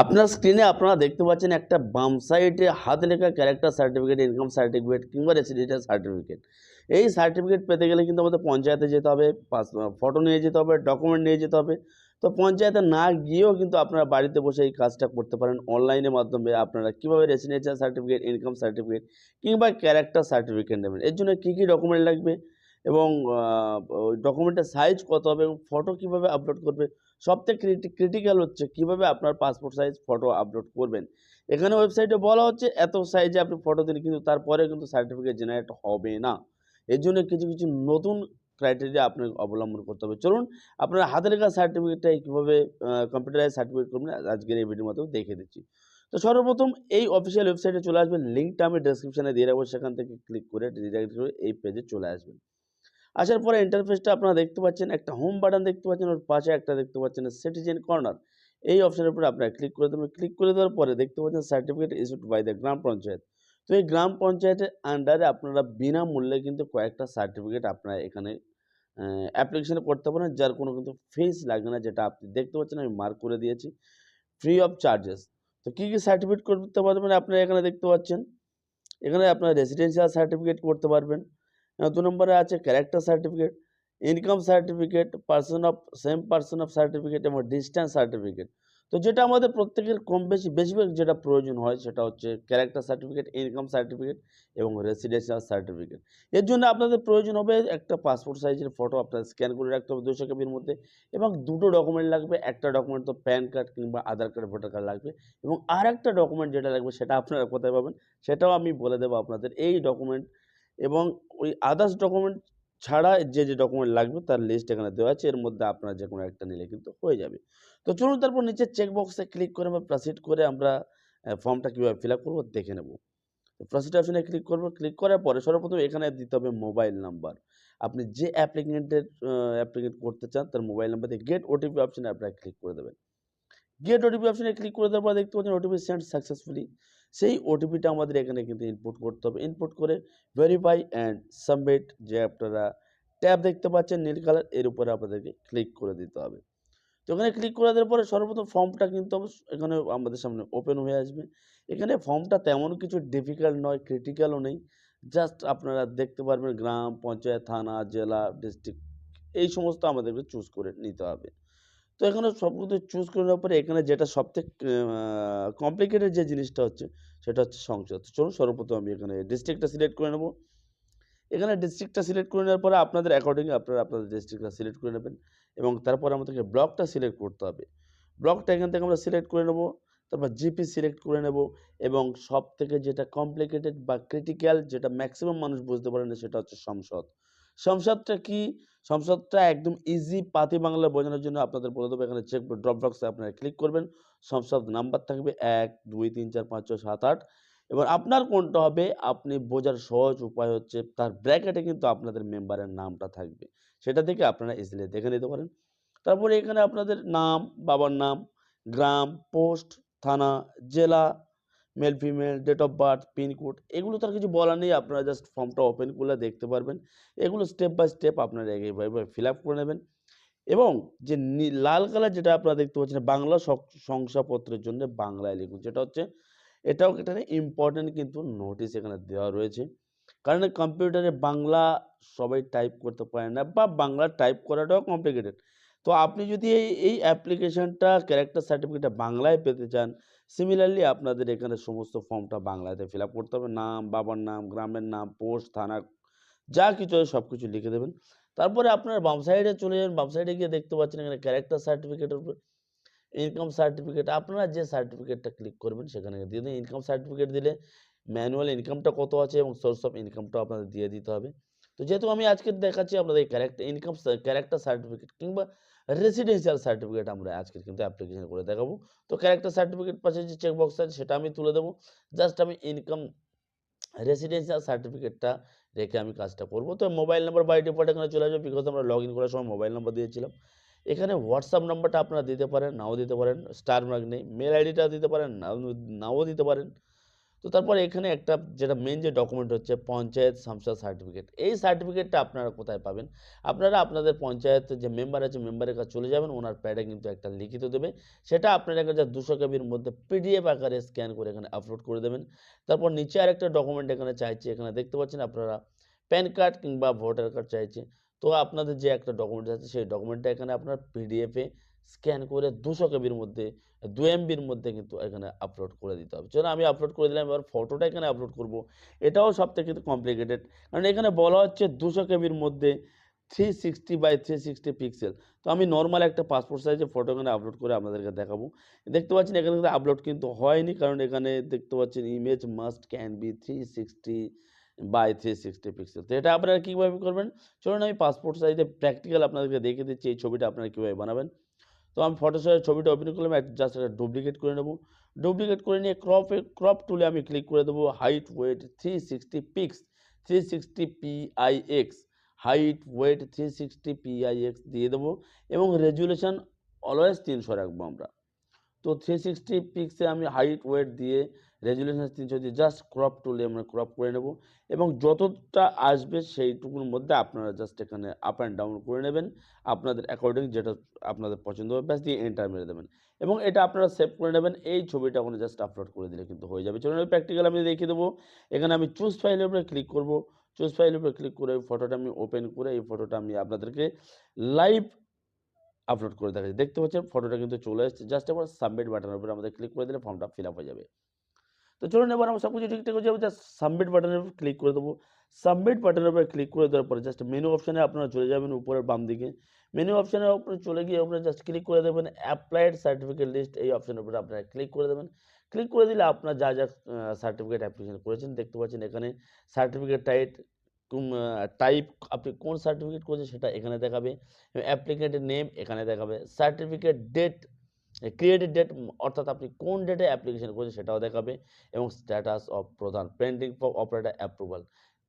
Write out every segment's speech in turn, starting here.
আপনার স্ক্রিনে আপনারা দেখতে পাচ্ছেন একটা বাম সাইডে হাতে লেখা ক্যারেক্টার সার্টিফিকেট ইনকাম সার্টিফিকেট কিংবা রেসিডেন্সিয়াল সার্টিফিকেট এই সার্টিফিকেট পেতে গেলে কিন্তু আমাদের পঞ্চায়েতে যেতে হবে ফটো নিয়ে যেতে হবে ডকুমেন্ট নিয়ে যেতে হবে। তো পঞ্চায়েতে না গিয়েও কিন্তু আপনারা বাড়িতে বসে এই কাজটা করতে পারেন। অনলাইনের মাধ্যমে আপনারা কীভাবে রেসিডেন্সিয়াল সার্টিফিকেট ইনকাম সার্টিফিকেট কিংবা ক্যারেক্টার সার্টিফিকেট নেবেন। এর জন্য কী কী ডকুমেন্ট লাগবে এবং ডকুমেন্টের সাইজ কত হবে এবং ফটো কীভাবে আপলোড করবে সবথেকে ক্রিটিক্যাল হচ্ছে কীভাবে আপনার পাসপোর্ট সাইজ ফটো আপলোড করবেন। এখানে ওয়েবসাইটে বলা হচ্ছে এত সাইজে আপনি ফটো দিন কিন্তু তারপরে কিন্তু সার্টিফিকেট জেনারেট হবে না। এর জন্য কিছু কিছু নতুন ক্রাইটেরিয়া আপনাকে অবলম্বন করতে হবে। চলুন, আপনার হাতে লেখা সার্টিফিকেটটা কীভাবে কম্পিউটারাইজ সার্টিফিকেট করবেন আজকের এই ভিডিওর মাধ্যমে দেখে দিচ্ছি। তো সর্বপ্রথম এই অফিসিয়াল ওয়েবসাইটে চলে আসবেন লিঙ্কটা আমি ডেসক্রিপশানে দিয়ে রাখব, সেখান থেকে ক্লিক করে ডিরেক্ট করে এই পেজে চলে আসবেন। আসার পরে ইন্টারফেসটা আপনারা দেখতে পাচ্ছেন, একটা হোম বাটন দেখতে পাচ্ছেন, ওর পাশে একটা দেখতে পাচ্ছেন সিটিজেন কর্নার এই অপশনের উপরে আপনারা ক্লিক করে দেবেন ক্লিক করে দেওয়ার পরে দেখতে পাচ্ছেন সার্টিফিকেট ইস্যুড বাই দ্য গ্রাম পঞ্চায়েত. তো এই গ্রাম পঞ্চায়েতের আন্ডারে আপনারা বিনামূল্যে কিন্তু কয়েকটা সার্টিফিকেট আপনারা এখানে অ্যাপ্লিকেশন করতে পারেন, যার কোনো কিন্তু ফিস লাগে না, যেটা আপনি দেখতে পাচ্ছেন, আমি মার্ক করে দিয়েছি ফ্রি অফ চার্জেস তো কী কী সার্টিফিকেট করতে পারবেন, আপনারা এখানে দেখতে পাচ্ছেন, এখানে আপনার রেসিডেন্সিয়াল সার্টিফিকেট করতে পারবেন দু নম্বরে আছে character certificate income certificate person of same person of certificate এবং ডিস্ট্যান্স সার্টিফিকেট তো যেটা আমাদের প্রত্যেকের কম বেশি, বেশিরভাগ যেটা প্রয়োজন হয় সেটা হচ্ছে ক্যারেক্টার সার্টিফিকেট ইনকাম সার্টিফিকেট এবং রেসিডেন্সিয়াল সার্টিফিকেট এর জন্য আপনাদের প্রয়োজন হবে একটা পাসপোর্ট সাইজের ফটো আপনার স্ক্যান করে রাখতে হবে দুশো কেবির মধ্যে এবং দুটো ডকুমেন্ট লাগবে, একটা ডকুমেন্ট তো প্যান কার্ড কিংবা আধার কার্ড ভোটার কার্ড লাগবে এবং আর একটা ডকুমেন্ট যেটা লাগবে সেটা আপনারা কোথায় পাবেন সেটাও আমি বলে দেবো আপনাদের। এই ডকুমেন্ট এবং ওই আদার্স ডকুমেন্ট ছাড়া যে যে ডকুমেন্ট লাগবে তার লিস্ট এখানে দেওয়া আছে। এর মধ্যে আপনারা যে কোনো একটা নিলে কিন্তু হয়ে যাবে। তো চলুন তারপর নিচে চেকবক্সে ক্লিক করে বা প্রসিড করে আমরা ফর্মটা কীভাবে ফিল আপ করব দেখে নেব। তো প্রসিড অপশনে ক্লিক করব। ক্লিক করার পরে সর্বপ্রথম এখানে দিতে হবে মোবাইল নাম্বার আপনি যে অ্যাপ্লিকেন্টের অ্যাপ্লিকেন্ট করতে চান তার মোবাইল নাম্বার দিয়ে গেট ওটিপি অপশনে আপনারা ক্লিক করে দেবেন। গেট ওটিপি অপশনে ক্লিক করে দেওয়ার পর দেখতে পাচ্ছেন ওটিপি সেন্ড সাকসেসফুলি সেই ওটিপিটা আমাদের এখানে কিন্তু ইনপুট করতে হবে। ইনপুট করে ভেরিফাই অ্যান্ড সাবমিট যে আপনারা ট্যাব দেখতে পাচ্ছেন নীল কালারের উপরে আপনাদেরকে ক্লিক করে দিতে হবে। তো এখানে ক্লিক করে দেওয়ার পরে সর্বপ্রথম ফর্মটা কিন্তু এখানে আমাদের সামনে ওপেন হয়ে আসবে। এখানে ফর্মটা তেমন কিছু ডিফিকাল্ট নয় ক্রিটিক্যালও নেই। জাস্ট আপনারা দেখতে পারবেন গ্রাম, পঞ্চায়েত, থানা, জেলা ডিস্ট্রিক্ট এই সমস্ত আমাদেরকে চুজ করে নিতে হবে। তো এখানে সব কিছু চুজ করে নেওয়ার পরে এখানে যেটা সবথেকে কমপ্লিকেটেড যে জিনিসটা হচ্ছে, সেটা হচ্ছে সংসদ চলুন সর্বপ্রথম আমি এখানে ডিস্ট্রিক্টটা সিলেক্ট করে নেব। এখানে ডিস্ট্রিক্টটা সিলেক্ট করে নেওয়ার পরে আপনাদের অ্যাকর্ডিং আপনারা আপনাদের ডিস্ট্রিক্টটা সিলেক্ট করে নেবেন এবং তারপরে আমাদেরকে ব্লকটা সিলেক্ট করতে হবে। ব্লকটা এখান থেকে আমরা সিলেক্ট করে নেব, তারপর জিপি সিলেক্ট করে নেব এবং সব থেকে যেটা কমপ্লিকেটেড বা ক্রিটিক্যাল যেটা ম্যাক্সিমাম মানুষ বুঝতে পারে না, সেটা হচ্ছে সংসদ। সংসদটা কি? সংসদটা একদম ইজি পাতি বাংলা বোঝানোর জন্য আপনাদের বলে দেবো। এখানে চেক ড্রপ বক্সে আপনারা ক্লিক করবেন। সংসদ নাম্বার থাকবে এক, দুই, তিন, চার, পাঁচ, ছয়, সাত, আট। এবার আপনার কোনটা হবে? আপনি বোঝার সহজ উপায় হচ্ছে তার ব্র্যাকেটে কিন্তু আপনাদের মেম্বারের নামটা থাকবে। সেটা থেকে আপনারা ইজিলি দেখে নিতে পারেন। তারপরে এখানে আপনাদের নাম, বাবার নাম, গ্রাম পোস্ট থানা, জেলা male female date of birth pincode এগুলো তার কিছু বলার নেই। আপনারা জাস্ট ফর্মটা ওপেন করলে দেখতে পারবেন। এগুলো স্টেপ বাই স্টেপ আপনারা এইভাবে ফিল আপ করে নেবেন। এবং যে লাল কালার যেটা আপনারা দেখতে পাচ্ছেন, বাংলা শংসাপত্রের জন্য বাংলায় লিখুন। যেটা হচ্ছে, এটাও এখানে ইম্পর্টেন্ট কিন্তু নোটিশ এখানে দেওয়া রয়েছে। কারণ কম্পিউটারে বাংলা সবাই টাইপ করতে পারে না বা বাংলা টাইপ করাটাও কমপ্লিকেটেড তো আপনি যদি এই এই অ্যাপ্লিকেশনটা ক্যারেক্টার সার্টিফিকেটটা বাংলায় পেতে চান সিমিলারলি আপনাদের এখানে সমস্ত ফর্মটা বাংলাতে ফিল করতে হবে। নাম, বাবার নাম, গ্রামের নাম, পোস্ট, থানা, যা কিছু সব কিছু লিখে দেবেন। তারপরে আপনার বাম সাইডে চলে যাবেন বাম সাইডে গিয়ে দেখতে পাচ্ছেন এখানে ক্যারেক্টার সার্টিফিকেটের উপর ইনকাম সার্টিফিকেট আপনারা যে সার্টিফিকেটটা ক্লিক করবেন সেখানে দিয়ে দিন। ইনকাম সার্টিফিকেট দিলে ম্যানুয়াল ইনকামটা কত আছে এবং সোর্স অফ ইনকামটাও আপনাদের দিয়ে দিতে হবে। তো যেহেতু আমি আজকে দেখাচ্ছি আপনাদের ক্যারেক্টার ইনকাম ক্যারেক্টার সার্টিফিকেট কিংবা রেসিডেন্সিয়াল সার্টিফিকেট আমরা আজকে কিন্তু অ্যাপ্লিকেশন করে দেখাবো। তো ক্যারেক্টার সার্টিফিকেট পাশে যে চেকবক্স আছে সেটা আমি তুলে দেবো। জাস্ট আমি ইনকাম রেসিডেন্সিয়াল সার্টিফিকেটটা রেখে আমি কাজটা করব। তো মোবাইল নাম্বার বাই ডিফল্ট এখানে চলে আসবে বিকজ আমরা লগ ইন করার সময় মোবাইল নাম্বার দিয়েছিলাম। এখানে হোয়াটসঅ্যাপ নাম্বারটা আপনারা দিতে পারেন, নাও দিতে পারেন স্টার মার্ক নেই মেল আইডিটা দিতে পারেন নাও দিতে পারেন। তো তারপর এখানে একটা যেটা মেন যে ডকুমেন্ট হচ্ছে, পঞ্চায়েত সামসা সার্টিফিকেট এই সার্টিফিকেটটা আপনারা কোথায় পাবেন? আপনারা আপনাদের পঞ্চায়েতের যে মেম্বার আছে মেম্বারের কাছে চলে যাবেন, ওনার প্যাডে কিন্তু একটা লিখিত দেবে। সেটা আপনারা কাছে দুশো কেবির মধ্যে পিডিএফ আকারে স্ক্যান করে এখানে আপলোড করে দেবেন। তারপর নিচে আরেকটা ডকুমেন্ট এখানে চাইছে, এখানে দেখতে পাচ্ছেন আপনারা প্যান কার্ড কিংবা ভোটার কার্ড চাইছে। তো আপনাদের যে একটা ডকুমেন্ট আছে, সেই ডকুমেন্টটা এখানে আপনার পিডিএফে স্ক্যান করে দুশো কেবির মধ্যে, দু এমবির মধ্যে কিন্তু এখানে আপলোড করে দিতে হবে। চলো আমি আপলোড করে দিলাম, এবার ফটোটা এখানে আপলোড করব, এটাও সব থেকে কিন্তু কমপ্লিকেটেড কারণ এখানে বলা হচ্ছে দুশো কেবির মধ্যে three sixty by three sixty pixel তো আমি নর্মাল একটা পাসপোর্ট সাইজের ফটো এখানে আপলোড করে আপনাদেরকে দেখাবো। দেখতে পাচ্ছেন এখানে কিন্তু আপলোড কিন্তু হয়নি, কারণ এখানে দেখতে পাচ্ছেন image must can be three sixty by three sixty pixel তো এটা আপনারা কীভাবে করবেন? চলুন আমি পাসপোর্ট সাইজে প্র্যাকটিক্যাল আপনাদেরকে দেখিয়ে দিচ্ছি, এই ছবিটা আপনারা কীভাবে বানাবেন। তো আমি ফটোশপের ছবিটা ওপেন করলাম জাস্ট একটা ডুপ্লিকেট করে নেব। ডুপ্লিকেট করে নিয়ে ক্রপে ক্রপ টুলে আমি ক্লিক করে দেবো height weight three sixty pix three sixty P I X height weight three sixty P I X দিয়ে দেবো। এবং রেজুলেশন অলওয়েজ তিনশো রাখব আমরা। তো থ্রি সিক্সটি পিক্সে আমি হাইট ওয়েট দিয়ে রেজুলেশন তিনশো দিয়ে জাস্ট ক্রপ টুলে আমরা ক্রপ করে নেব এবং যতটা আসবে সেইটুকুর মধ্যে আপনারা জাস্ট এখানে আপ অ্যান্ড ডাউন করে নেবেন। আপনাদের অ্যাকর্ডিং যেটা আপনাদের পছন্দ হবে, ব্যাস দিয়ে এন্টার মেরে দেবেন। এবং এটা আপনারা সেভ করে নেবেন। এই ছবিটা ওখানে জাস্ট আপলোড করে দিলে কিন্তু হয়ে যাবে। চলুন প্র্যাকটিক্যাল আমি দেখিয়ে দেবো। এখানে আমি চুজ ফাইলের উপরে ক্লিক করব। চুজ ফাইলের উপরে ক্লিক করে ফটোটা আমি ওপেন করে এই ফটোটা আমি আপনাদেরকে লাইভ আপলোড করে দেখাচ্ছি। দেখতে পাচ্ছেন ফটোটা কিন্তু চলে এসেছে। জাস্ট এবার সাবমিট বাটনের উপরে আমাদের ক্লিক করে দিলে ফর্মটা ফিল আপ হয়ে যাবে। তো চলুন এবার আমরা সব কিছু ঠিকঠাক হয়ে যাবে। জাস্ট সাবমিট বাটনের উপর ক্লিক করে দেবো। সাবমিট বাটনের উপরে ক্লিক করে দেওয়ার পরে জাস্ট মেনু অপশানে আপনারা চলে যাবেন উপরের বাম দিকে। মেনু অপশানের উপরে চলে গিয়ে আপনারা জাস্ট ক্লিক করে দেবেন অ্যাপ্লাইড সার্টিফিকেট লিস্ট এই অপশানের উপরে আপনারা ক্লিক করে দেবেন। ক্লিক করে দিলে আপনার যা যা সার্টিফিকেট অ্যাপ্লিকেশন করেছেন। দেখতে পাচ্ছেন এখানে সার্টিফিকেট টাইট টাইপ আপনি কোন সার্টিফিকেট করেছেন সেটা এখানে দেখাবে অ্যাপ্লিকেন্টের নেম এখানে দেখাবে। সার্টিফিকেট ডেট ক্রিয়েটেড ডেট অর্থাৎ আপনি কোন ডেটে অ্যাপ্লিকেশন করেছেন সেটাও দেখাবে এবং স্ট্যাটাস অফ প্রধান পেন্ডিং ফর অপারেটার অ্যাপ্রুভাল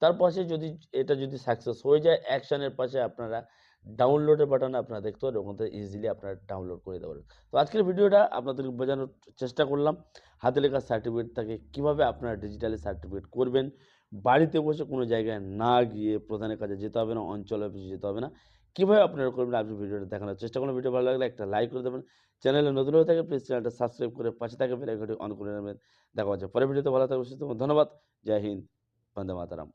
তার পাশে যদি এটা যদি সাকসেস হয়ে যায় অ্যাকশনের পাশে আপনারা ডাউনলোডের বাটনে আপনারা দেখতে পারেন, ওখান থেকে ইজিলি আপনারা ডাউনলোড করে দিতে পারেন। তো আজকের ভিডিওটা আপনাদের বোঝানোর চেষ্টা করলাম, হাতে লেখা সার্টিফিকেট থাকে কীভাবে আপনারা ডিজিটালি সার্টিফিকেট করবেন বাড়িতে বসে কোনো জায়গায় না গিয়ে প্রধানের কাছে যেতে হবে না অঞ্চল অফিসে যেতে হবে না, কীভাবে আপনারা করবেন? আপনি ভিডিওটা দেখানোর চেষ্টা করুন ভিডিও ভালো লাগলে একটা লাইক করে দেবেন। চ্যানেলে নতুন হয়ে থাকে প্লিজ চ্যানেলটা সাবস্ক্রাইব করে পাশে থাকে বেল আইকনটি অন করে নেবেন। দেখা হচ্ছে পরে ভিডিওতে। ভালো থাকবে সুস্থ ধন্যবাদ। জয় হিন্দ। বন্দে মাতারাম।